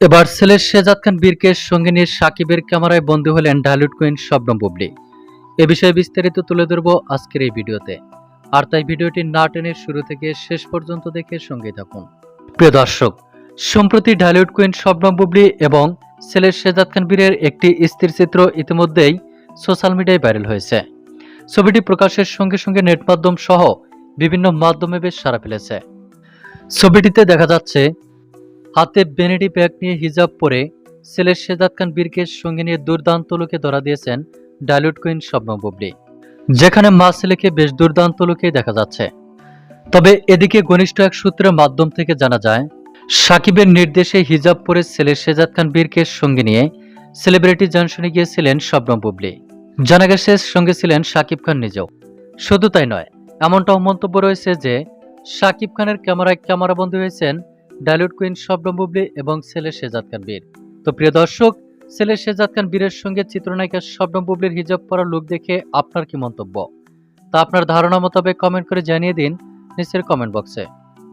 এবার ছেলের শেজাদ খান বীরকে সঙ্গে নিয়ে সাকিবের ক্যামেরায় বন্দী হলেন ঢালিউড কুইন শবনম বুবলি। এ বিষয়ে বিস্তারিত তুলে ধরবো আজকের এই ভিডিওতে। আর তাই ভিডিওটি না টেনে শুরু থেকে শেষ পর্যন্ত দেখে সঙ্গে থাকুন। প্রিয় দর্শক, সম্প্রতি ঢালিউড কুইন শবনম বুবলি এবং ছেলের শেজাদ খান বীরের একটি স্থির চিত্র ইতিমধ্যেই সোশ্যাল মিডিয়ায় ভাইরাল হয়েছে। ছবিটি প্রকাশের সঙ্গে সঙ্গে নেট মাধ্যম সহ বিভিন্ন মাধ্যমে বেশ সাড়া ফেলেছে। ছবিটিতে দেখা যাচ্ছে হাতে বেনেডি ব্যাগ নিয়ে হিজাব পরে ছেলের শেজাদ খান বীরকে সঙ্গে নিয়ে দুর্দান্ত লোকে ধরা দিয়েছেন ডাইলুট কুইন শবনম বুবলি। যেখানে মা ছেলেকে বেশ দুর্দান্ত লোকেই দেখা যাচ্ছে। তবে এদিকে ঘনিষ্ঠ এক সূত্রের মাধ্যম থেকে জানা যায়, সাকিবের নির্দেশে হিজাব পরে ছেলের শেজাদ খান বীরকে সঙ্গে নিয়ে সেলিব্রিটি জংশনে গিয়েছিলেন শবনম বুবলি। জানা গেছে সঙ্গে ছিলেন সাকিব খান নিজেও। শুধু তাই নয়, এমনটাও মন্তব্য রয়েছে যে সাকিব খানের ক্যামেরায় ক্যামেরাবন্দী হয়েছেন ডাইলুট কুইন শবনম বুবলি এবং ছেলে শেজাদ খান বীর। তো প্রিয় দর্শক, ছেলে শেজাদ খান বীরের সঙ্গে চিত্রনায়িকা শবনম বুবলির হিজাব পরা লুক দেখে আপনার কি মন্তব্য? তা আপনার ধারণা মোতাবেক কমেন্ট করে জানিয়ে দিন নিচের কমেন্ট বক্সে